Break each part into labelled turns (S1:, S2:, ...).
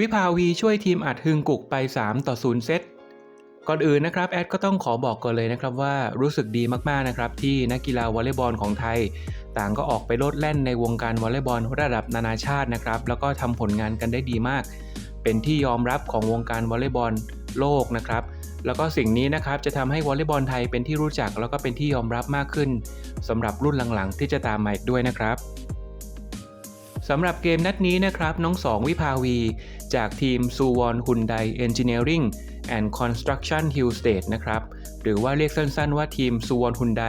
S1: วิภาวีช่วยทีมอัดฮึงกุกไป 3 ต่อ 0 เซต ก่อนอื่นนะครับ แอดก็ต้องขอบอกก่อนเลยนะครับว่ารู้สึกดีมากๆนะครับที่นักกีฬาวอลเลย์บอลของไทย ต่างก็ออกไปโลดแล่นในวงการวอลเลย์บอลระดับนานาชาตินะครับแล้วก็ทำผลงานกันได้ดีมาก เป็นที่ยอมรับของวงการวอลเลย์บอลโลกนะครับแล้วก็สิ่งนี้นะครับจะทำให้วอลเลย์บอลไทยเป็นที่รู้จัก แล้วก็เป็นที่ยอมรับมากขึ้นสำหรับรุ่นหลังๆ ที่จะตามมาอีกด้วยนะครับ สำหรับเกมนัดนี้นะครับ น้องสองวิภาวี จากทีมซูวอนฮุนไดเอนจิเนียริง and Construction Hill State นะครับ หรือว่าเรียกสั้นๆว่าทีมซูวอนฮุนได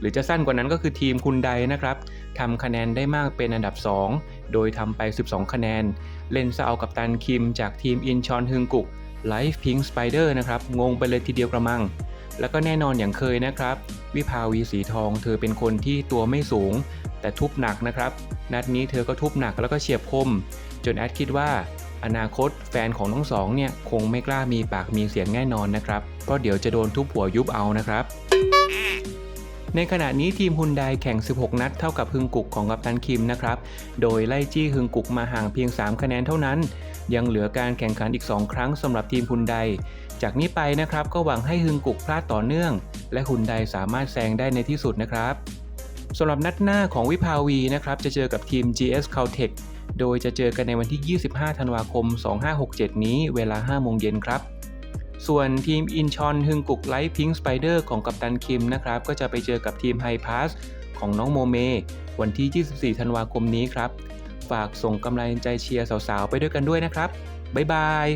S1: หรือจะสั้นกว่านั้นก็คือทีมฮุนไดนะครับทำคะแนนได้มากเป็นอันดับ 2 โดยทำไป 12 คะแนน เล่นซะเอากับตันคิมจากทีมอินชอนฮึงกุกไลฟ์พิงสไปเดอร์นะครับ งงไปเลยทีเดียวกระมัง แล้วก็แน่นอนอย่างเคยนะครับ วิภาวีสีทองเธอเป็นคนที่ตัวไม่สูง แต่ทุบหนักนะครับ นัดนี้เธอก็ทุบหนักแล้วก็เฉียบคม จนแอดคิดว่า อนาคตแฟนของทั้งสองเนี่ยคงไม่กล้ามีปากมีเสียงแน่นอนนะครับ เพราะเดี๋ยวจะโดนทุบหัวยุบเอานะครับ ในขณะนี้ทีมฮุนไดแข่ง 16 นัดเท่ากับฮึงกุกของกัปตันคิมนะครับ โดยไล่จี้ฮึงกุกมาห่างเพียง 3 คะแนนเท่านั้น ยังเหลือการแข่งขันอีก 2 ครั้งสำหรับทีมฮุนไดจากนี้ไปนะครับก็หวังให้ฮึงกุกพลาดต่อเนื่อง และฮุนไดสามารถแซงได้ในที่สุดนะครับ สำหรับนัดหน้าของวิภาวีนะครับจะเจอกับทีม GS Caltech โดยจะเจอกันในวันที่ 25 ธันวาคม 2567 นี้เวลา 5 โมงเย็นครับ ส่วนทีมอินชอนฮึงกุกไลท์พิงสไปเดอร์ของกัปตันคิมนะครับก็จะไปเจอกับทีมไฮพาสของน้องโมเม วันที่ 24 ธันวาคมนี้ครับ ฝากส่งกำลังใจเชียร์สาวๆ ไปด้วยกันด้วยนะครับ บ๊ายบาย